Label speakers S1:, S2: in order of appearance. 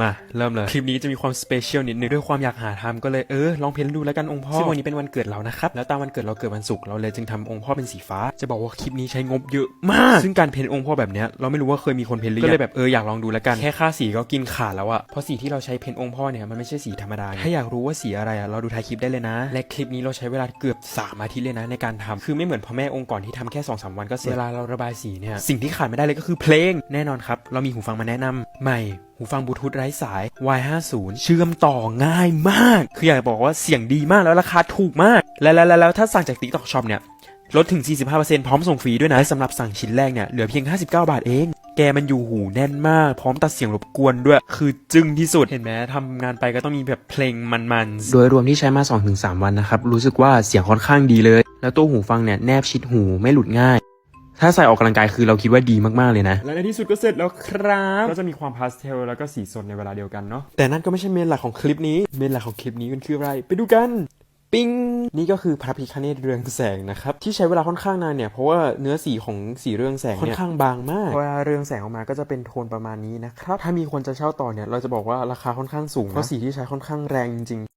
S1: มา เริ่มเลย คลิปนี้จะมีความสเปเชียลนิดนึง ด้วยความอยากหาทำก็เลยเออลองเพ้นดูแล้วกันองค์พ่อซึ่งวันนี้เป็นวันเกิดเรานะครับ แล้วตามวันเกิดเราเกิดวันศุกร์เราเลยจึงทำองค์พ่อเป็นสีฟ้า จะบอกว่าคลิปนี้ใช้งบเยอะมาก ซึ่งการเพ้นองค์พ่อแบบเนี้ยเราไม่รู้ว่าเคยมีคนเพ้นหรือยังก็เลยแบบเอออยากลองดูแล้วกันแค่ค่าสีก็กินขาดแล้วอะเพราะสีที่เราใช้เพ้นองค์พ่อเนี่ยมันไม่ใช่สีธรรมดาไงถ้าอยากรู้ว่าสีอะไรอะเราดูท้ายคลิปได้เลยนะ และคลิปนี้เราใช้เวลาเกือบสามอาทิตย์เลยนะในการทำคือไม่เหมือนพ่อแม่องค์ก่อนที่ทำแค่สองสามวันก็เสร็จเวลาเราระบายสีเนี่ยสิ่งที่ขาดไม่ได้เลยก็คือเพลงแน่นอนครับเรามีหูฟังมาแนะนำใหม่ หูฟังบลูทูธไร้สาย Y50 เชื่อมต่อง่ายมาก คืออยากจะบอกว่าเสียงดีมากแล้วราคาถูกมาก และแล้วแล้วแล้วถ้าสั่งจาก TikTok Shop เนี่ย ลดถึง 45%พร้อมส่งฟรีด้วยนะและสำหรับสั่งชิ้นแรกเนี่ย เหลือเพียง 59 บาทเอง แกมันอยู่หูแน่นมาก พร้อมตัดเสียงรบกวนด้วย คือจึ้งที่สุด เห็นไหมทำงานไปก็ต้องมีแบบเพลงมันๆ โดยรวมที่ใช้มา 2-3 วันนะครับ รู้สึกว่าเสียงค่อนข้างดีเลย แล้วตัวหูฟังเนี่ยแนบชิดหูไม่หลุดง่าย ถ้าใส่ออกกำลังกายคือเราคิดว่าดีมากๆเลยนะ และในที่สุดก็เสร็จแล้วครับก็จะมีความพาสเทลแล้วก็สีสดในเวลาเดียวกันเนาะแต่นั่นก็ไม่ใช่เมนหลักของคลิปนี้เมนหลักของคลิปนี้มันคืออะไร ไปดูกันปิ้งนี่ก็คือพระพิคเนตเรืองแสงนะครับที่ใช้เวลาค่อนข้างนานเนี่ยเพราะว่าเนื้อสีของสีเรืองแสงเนี่ยค่อนข้างบางมากเวลาเรืองแสงออกมาก็จะเป็นโทนประมาณนี้นะครับถ้ามีคนจะเช่าต่อเนี่ยเราจะบอกว่าราคาค่อนข้างสูงนะเพราะสีที่ใช้ค่อนข้างแรงจริงๆ